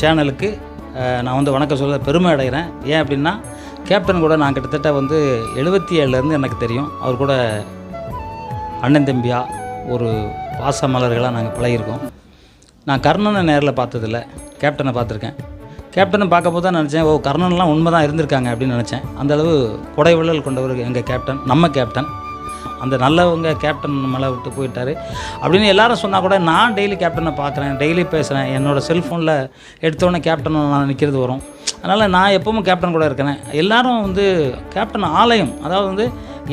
சேனலுக்கு நான் வந்து வணக்கம் சொல்ல பெருமை அடைகிறேன். ஏன் அப்படின்னா கேப்டன் கூட நான் கிட்டத்தட்ட வந்து எழுபத்தி ஏழுலேருந்து எனக்கு தெரியும். அவர் கூட அண்ணன் தம்பியாக ஒரு பாச மலர்களாக நாங்கள் பழகியிருக்கோம். நான் கர்ணனை நேரில் பார்த்ததில்ல. கேப்டனை பார்த்துருக்கேன். கேப்டனை பார்க்கும்போது தான் நினச்சேன் ஓ கர்ணன்லாம் உண்மை தான் இருந்திருக்காங்க அப்படின்னு நினச்சேன். அந்தளவு கொடைவிழல் கொண்டவர் எங்கள் கேப்டன் நம்ம கேப்டன். அந்த நல்லவங்க கேப்டன் மேலே விட்டு போயிட்டார். அப்படின்னு எல்லாரும் சொன்னால் கூட நான் டெய்லி கேப்டனை பார்க்குறேன் டெய்லி பேசுகிறேன் என்னோடய செல்ஃபோனில் எடுத்தோடனே கேப்டன் நான் நிற்கிறது வரும். அதனால் நான் எப்பவும் கேப்டன் கூட இருக்கிறேன் எல்லாரும் வந்து கேப்டன் ஆலயம் அதாவது வந்து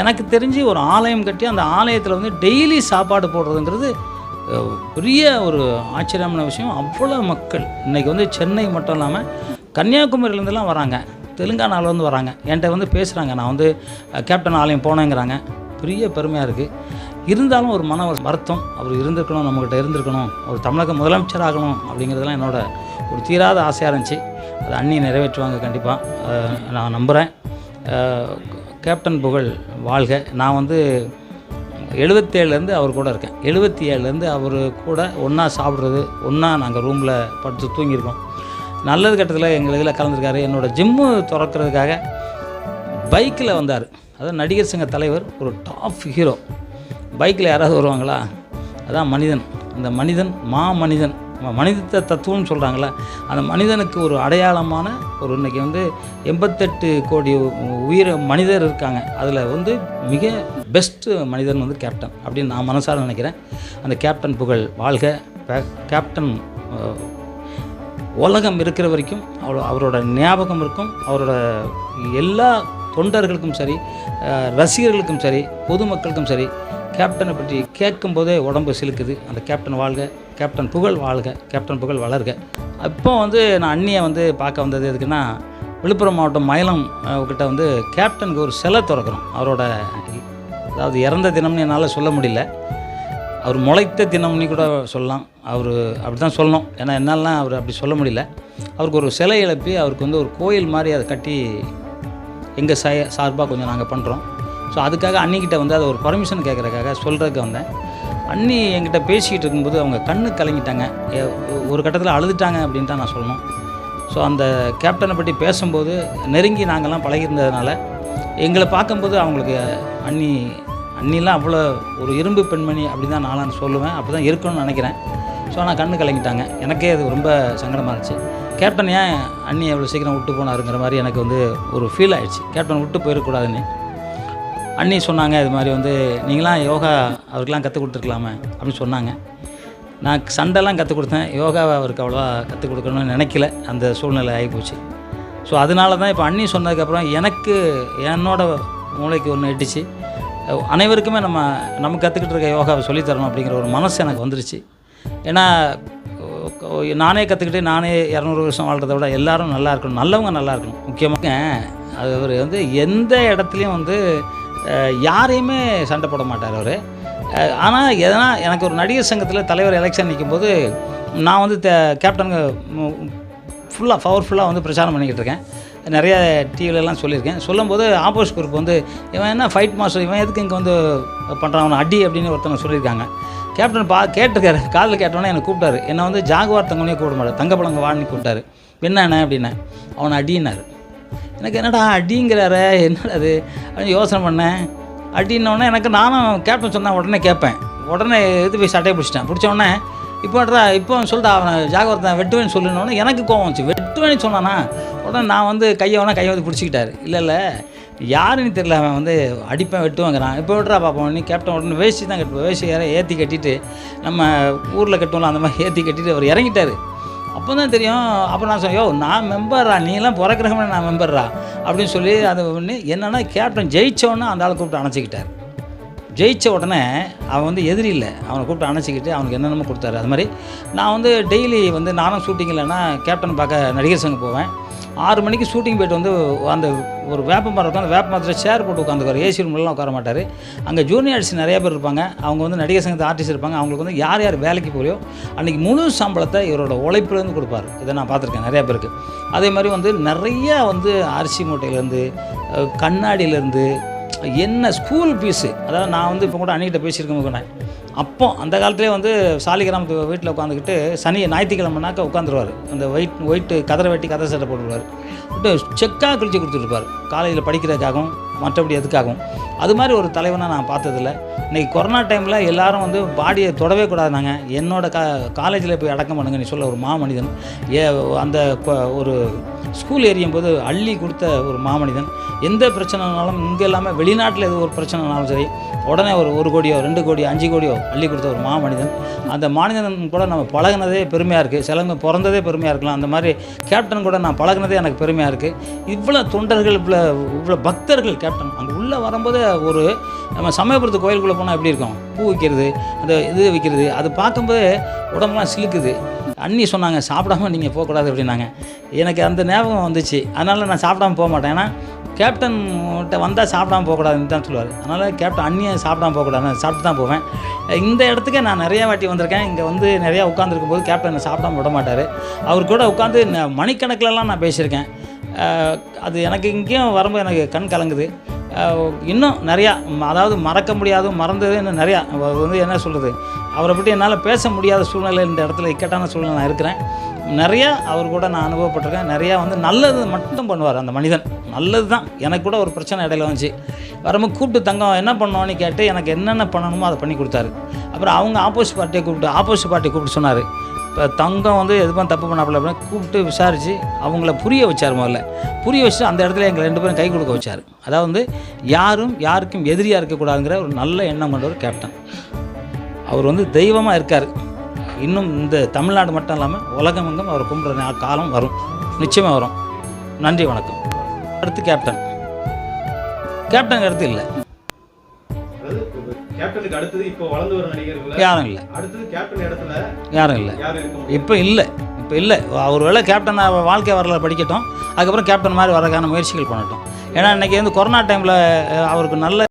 எனக்கு தெரிஞ்சு ஒரு ஆலயம் கட்டி அந்த ஆலயத்தில் வந்து டெய்லி சாப்பாடு போடுறதுங்கிறது பெரிய ஒரு ஆச்சரியமான விஷயம். அவ்வளோ மக்கள். இன்றைக்கி வந்து சென்னை மட்டும் இல்லாமல் கன்னியாகுமரியிலேருந்துலாம் வராங்க. தெலுங்கானாவிலேருந்து வராங்க. என்கிட்ட வந்து பேசுகிறாங்க நான் வந்து கேப்டன் ஆலயம் போனேங்கிறாங்க. பெரிய பெருமையாக இருக்குது இருந்தாலும் ஒரு மன வருத்தம் அவர் இருந்திருக்கணும் நம்மக்கிட்ட இருந்திருக்கணும் அவர் தமிழக முதலமைச்சர் ஆகணும் அப்படிங்கிறதுலாம் என்னோட ஒரு தீராத ஆசையாக இருந்துச்சு. அதை அண்ணி நிறைவேற்றுவாங்க கண்டிப்பாக நான் நம்புகிறேன் கேப்டன் புகழ் வாழ்க. நான் வந்து எழுபத்தேழுலேருந்து அவர் கூட இருக்கேன். எழுபத்தி ஏழுலேருந்து அவர் கூட ஒன்றா சாப்பிட்றது ஒன்றா நாங்கள் ரூமில் படுத்து தூங்கியிருக்கோம். நல்லது கட்டத்தில் எங்கள் இதில் கலந்துருக்காரு. என்னோடய ஜிம்மு திறக்கிறதுக்காக பைக்கில் வந்தார். அதான் நடிகர் சங்க தலைவர் ஒரு டாப் ஹீரோ பைக்கில் யாராவது வருவாங்களா? அதான் மனிதன். அந்த மனிதன் மா மனிதன். மனித தத்துவம்னு சொல்கிறாங்களே அந்த மனிதனுக்கு ஒரு அடையாளமான ஒரு இன்னைக்கு வந்து எண்பத்தெட்டு கோடி உயிர் மனிதர் இருக்காங்க. அதில் வந்து மிக பெஸ்ட்டு மனிதன் வந்து கேப்டன் அப்படின்னு நான் மனசார நினைக்கிறேன். அந்த கேப்டன் புகழ் வாழ்க. பே- கேப்டன் உலகம் இருக்கிற வரைக்கும் அவரோட ஞாபகம் இருக்கும். அவரோட எல்லா தொண்டர்களுக்கும் சரி ரசிகர்களுக்கும் சரி பொதுமக்களுக்கும் சரி கேப்டனை பற்றி கேட்கும்போதே உடம்பு சிலுக்குது. அந்த கேப்டன் வாழ்க கேப்டன் புகழ் வாழ்க கேப்டன் புகழ் வளர்க. இப்போ வந்து நான் அண்ணியை வந்து பார்க்க வந்தது எதுக்குன்னா விழுப்புரம் மாவட்டம் மயிலம் கிட்ட வந்து கேப்டனுக்கு ஒரு சிலை திறக்கிறோம். அவரோட அதாவது இறந்த தினம்னு என்னால் சொல்ல முடியல. அவர் முளைத்த தினம்னு கூட சொல்லலாம். அவர் அப்படி தான் சொல்லணும். ஏன்னா என்னாலாம் அவர் அப்படி சொல்ல முடியல. அவருக்கு ஒரு சிலை எழுப்பி அவருக்கு வந்து ஒரு கோயில் மாதிரி அதை கட்டி எங்கள் சை சார்பாக கொஞ்சம் நாங்கள் பண்ணுறோம். ஸோ அதுக்காக அண்ணிக்கிட்ட வந்து அதை ஒரு பர்மிஷன் கேட்குறக்காக சொல்கிறதுக்கு வந்தேன். அண்ணி என்கிட்ட பேசிக்கிட்டு இருக்கும்போது அவங்க கண்ணு கலங்கிட்டாங்க. ஒரு கட்டத்தில் அழுதுட்டாங்க அப்படின்ட்டு தான் நான் சொல்லணும். ஸோ அந்த கேப்டனை பற்றி பேசும்போது நெருங்கி நாங்கள்லாம் பழகியிருந்ததுனால எங்களை பார்க்கும்போது அவங்களுக்கு அண்ணி அண்ணிலாம் அவ்வளோ ஒரு இரும்பு பெண்மணி அப்படி தான் நான் சொல்லுவேன். அப்படி தான் இருக்கணும்னு நினைக்கிறேன். ஸோ ஆனால் கண்ணு கலங்கிட்டாங்க. எனக்கே அது ரொம்ப சங்கடமாக இருந்துச்சு. கேப்டன் ஏன் அண்ணி எவ்வளோ சீக்கிரம் விட்டு போனாருங்கிற மாதிரி எனக்கு வந்து ஒரு ஃபீல் ஆயிடுச்சு. கேப்டன் விட்டு போயிடக்கூடாதுன்னு. அண்ணி சொன்னாங்க இது மாதிரி வந்து நீங்களாம் யோகா அவருக்கெலாம் கற்றுக் கொடுத்துருக்கலாமே அப்படின்னு சொன்னாங்க. நான் சண்டைலாம் கற்றுக் கொடுத்தேன். யோகாவை அவருக்கு அவ்வளோவா கற்றுக் கொடுக்கணும்னு நினைக்கல. அந்த சூழ்நிலை ஆகிப்போச்சு ஸோ அதனால தான் இப்போ அண்ணி சொன்னதுக்கப்புறம் எனக்கு என்னோட மூளைக்கு ஒன்று எட்டுச்சு அனைவருக்குமே நம்ம நம்ம கற்றுக்கிட்டு இருக்க யோகாவை சொல்லித் தரணும் அப்படிங்கிற ஒரு மனசு எனக்கு வந்துருச்சு. ஏன்னா நானே கற்றுக்கிட்டு நானே இரநூறு வருஷம் வாழ்கிறத விட எல்லாரும் நல்லா இருக்கணும். நல்லவங்க நல்லா இருக்கணும். முக்கியமாக அது அவர் வந்து எந்த இடத்துலையும் வந்து யாரையுமே சண்டை போட மாட்டார் அவர். ஆனால் எதனா எனக்கு ஒரு நடிகர் சங்கத்தில் தலைவர் எலெக்ஷன் நிற்கும்போது நான் வந்து தே- கேப்டனுக்கு ஃபுல்லாக பவர்ஃபுல்லாக வந்து பிரச்சாரம் பண்ணிக்கிட்டு இருக்கேன். நிறைய டிவிலெலாம் சொல்லியிருக்கேன். சொல்லும்போது ஆப்போசிட் குரூப் வந்து இவன் என்ன ஃபைட் மாஸ்டர் இவன் எதுக்கு இங்கே வந்து பண்ணுறான் அவனை அடி அப்படின்னு ஒருத்தவங்க சொல்லியிருக்காங்க. கேப்டன் பா கேட்டிருக்காரு. காலில் கேட்டோன்னே என்னை கூப்பிட்டாரு. என்னை வந்து ஜாகுவார் தங்கனே கூப்பிட மாட்டார். தங்கப்பழங்க வான்னு கூப்பிட்டாரு. என்னண்ணே அப்படின்னா. அவனை அடினார் எனக்கு என்னடா அடிங்கிறார? என்னடா அது அப்படின்னு யோசனை பண்ணேன். அடின்னோடனே எனக்கு நானும் கேப்டன் சொன்னேன் உடனே கேட்பேன். உடனே எது போய் சட்டையை பிடிச்சிட்டேன். பிடிச்ச உடனே இப்போன்றா இப்போ சொல்லிட்டா அவனை ஜாகிரதான் வெட்டுவேன்னு சொல்லணுன்னு எனக்கு கோவம் வந்துச்சு. வெட்டுவேன்னு சொன்னானா? உடனே நான் வந்து கையை வேணா கையை வந்து பிடிச்சிக்கிட்டாரு. இல்லை இல்லை யாருன்னு தெரியல அவன் வந்து அடிப்பேன் வெட்டுவாங்கிறான் இப்போ விட்றா பார்ப்போம் நீ கேப்டன் உடனே வேஷ்டி தான் கட்டுவோம் வேஷ்டி யாரை ஏற்றி கட்டிட்டு நம்ம ஊரில் கட்டுவோம்ல அந்த மாதிரி ஏற்றி கட்டிட்டு அவர் இறங்கிட்டார். அப்போ தான் தெரியும் அப்போ நான் சொன்னேன் யோ நான் மெம்பர்ரா நீலாம் பிறக்கிறவங்க நான் மெம்பர்ரா அப்படின்னு சொல்லி அது ஒன்று என்னென்னா கேப்டன் ஜெயிச்சோன்னே அந்த ஆள் கூப்பிட்டு அணைச்சிக்கிட்டார். ஜெயித்த உடனே அவன் வந்து எதிரி இல்லை. அவனை கூப்பிட்டு அணைச்சிக்கிட்டு அவனுக்கு என்னென்னமோ கொடுத்தாரு. அது மாதிரி நான் வந்து டெய்லி வந்து நானும் ஷூட்டிங் இல்லைன்னா கேப்டன் பார்க்க நடிகர் சங்கம் போவேன். ஆறு மணிக்கு ஷூட்டிங் போயிட்டு வந்து அந்த ஒரு வேப்ப மரம் இருக்கும் அந்த வேப்ப மரத்தில் சேர் போட்டு உட்காந்துக்குவார் ஏசி ரூம்லாம் உட்கார மாட்டார். அங்கே ஜூனியர் ஆர்டிஸ்ட் நிறைய பேர் இருப்பாங்க. அவங்க வந்து நடிகர் சங்கத்து ஆர்டிஸ்ட் இருப்பாங்க. அவங்களுக்கு வந்து யார் யார் வேலைக்கு போறியோ அன்றைக்கி முழு சம்பளத்தை இவரோட உழைப்புலேருந்து கொடுப்பாரு. இதை நான் பார்த்துருக்கேன் நிறைய பேருக்கு. அதே மாதிரி வந்து நிறைய வந்து அரிசி மூட்டையிலேருந்து கண்ணாடியிலேருந்து என்ன ஸ்கூல் ஃபீஸு அதாவது நான் வந்து இப்போ கூட அன்னிக்கிட்ட பேசியிருக்கேன் அப்போ அந்த காலத்திலே வந்து சாலிகிராமத்து வீட்டில் உட்காந்துக்கிட்டு சனி ஞாயிற்றுக்கிழமைனாக்க உட்காந்துருவார். அந்த ஒயிட் ஒயிட்டு கதரை வெட்டி கதரை சட்டை போட்டுருவார். செக்காக கிழிச்சு கொடுத்துருப்பார் காலேஜில் படிக்கிறதுக்காகவும் மற்றபடி எதுக்காகவும். அது மாதிரி ஒரு தலைவனை நான் பார்த்ததில்ல. இன்றைக்கி கொரோனா டைமில் எல்லோரும் வந்து பாடியை தொடவே கூடாது நாங்கள் என்னோட கா காலேஜில் போய் அடக்கம் பண்ணுங்க நீ சொல்ல ஒரு மாமனிதன். ஏ அந்த ஒரு ஸ்கூல் எரியும் போது அள்ளி கொடுத்த ஒரு மாமனிதன். எந்த பிரச்சனைனாலும் இங்கே இல்லாமல் வெளிநாட்டில் எது ஒரு பிரச்சனைனாலும் சரி உடனே ஒரு ஒரு கோடியோ ரெண்டு கோடியோ அஞ்சு கோடியோ அள்ளி கொடுத்த ஒரு மாமனிதன். அந்த மாநிலன் கூட நம்ம பழகுனதே பெருமையாக இருக்குது சிலவங்க பிறந்ததே பெருமையாக இருக்கலாம். அந்த மாதிரி கேப்டன் கூட நான் பழகுனதே எனக்கு பெருமையாக இருக்குது இவ்வளோ தொண்டர்கள் இவ்வளோ இவ்வளோ பக்தர்கள் கேப்டன் அங்கே உள்ளே வரும்போது ஒரு நம்ம சமயபுரத்து கோயிலுக்குள்ளே போனால் எப்படி இருக்கும்? பூ வைக்கிறது அந்த இது வைக்கிறது அது பார்க்கும்போது உடம்புலாம் சிலுக்குது. அண்ணி சொன்னாங்க சாப்பிடாம நீங்கள் போகக்கூடாது அப்படின்னாங்க. எனக்கு அந்த ஞாபகம் வந்துச்சு. அதனால் நான் சாப்பிடாம போக மாட்டேன். ஏன்னா கேப்டன் கிட்ட வந்தால் சாப்பிடாம போகக்கூடாதுன்னு தான் சொல்லுவார். அதனால் கேப்டன் அண்ணியை சாப்பிடாம போகக்கூடாது நான் சாப்பிட்டு தான் போவேன். இந்த இடத்துக்கு நான் நிறையா வாட்டி வந்திருக்கேன். இங்கே வந்து நிறையா உட்காந்துருக்கும் போது கேப்டன் என்னை சாப்பிடாம விட மாட்டார். அவர் கூட உட்காந்து மணிக்கணக்கிலலாம் நான் பேசியிருக்கேன். அது எனக்கு இங்கேயும் வரும்போது எனக்கு கண் கலங்குது. இன்னும் நிறையா அதாவது மறக்க முடியாத மறந்தது இன்னும் நிறையா. அவர் வந்து என்ன சொல்கிறது அவரை பற்றி என்னால் பேச முடியாத சூழ்நிலை இந்த இடத்துல இக்கட்டான சூழ்நிலை நான் இருக்கிறேன். நிறையா அவர் கூட நான் அனுபவப்பட்டிருக்கேன். நிறையா வந்து நல்லது மட்டும் பண்ணுவார் அந்த மனிதன். நல்லது தான் எனக்கு கூட ஒரு பிரச்சனை இடையில வந்துச்சு. வரும்போது கூப்பிட்டு தங்கம் என்ன பண்ணோன்னு கேட்டு எனக்கு என்னென்ன பண்ணணுமோ அதை பண்ணி கொடுத்தாரு. அப்புறம் அவங்க ஆப்போசிட் பார்ட்டியை கூப்பிட்டு ஆப்போசிட் பார்ட்டியை கூப்பிட்டு சொன்னார். இப்போ தங்கம் வந்து எதுவும் தப்பு பண்ணாப்புல அப்படின்னு கூப்பிட்டு விசாரித்து அவங்கள புரிய வச்சார் முதல்ல. புரிய வச்சுட்டு அந்த இடத்துல எங்களை ரெண்டு பேரும் கை கொடுக்க வச்சார். அதாவது வந்து யாரும் யாருக்கும் எதிரியாக இருக்கக்கூடாதுங்கிற ஒரு நல்ல எண்ணம் கொண்டவர் கேப்டன் அவர் வந்து தெய்வமாக இருக்கார். இன்னும் இந்த தமிழ்நாடு மட்டும் இல்லாமல் உலகமெங்கும் அவர் கும்பிட்ற காலம் வரும். நிச்சயமாக வரும். நன்றி வணக்கம். அடுத்து கேப்டன் கேப்டன் அடுத்து இல்லை. கேப்டனுக்கு அடுத்தது இப்போ வளர்ந்து வர நடிகர்கள் யாரும் இல்லை. அடுத்தது கேப்டன் இடத்துல யாரும் இல்லை. இப்போ இல்லை. இப்போ இல்லை. அவர் வேளை கேப்டன் வாழ்க்கை வரலாறு படிக்கட்டும். அதுக்கப்புறம் கேப்டன் மாதிரி வரக்கான முயற்சிகள் பண்ணட்டும். ஏன்னா இன்றைக்கி வந்து கொரோனா டைமில் அவருக்கு நல்ல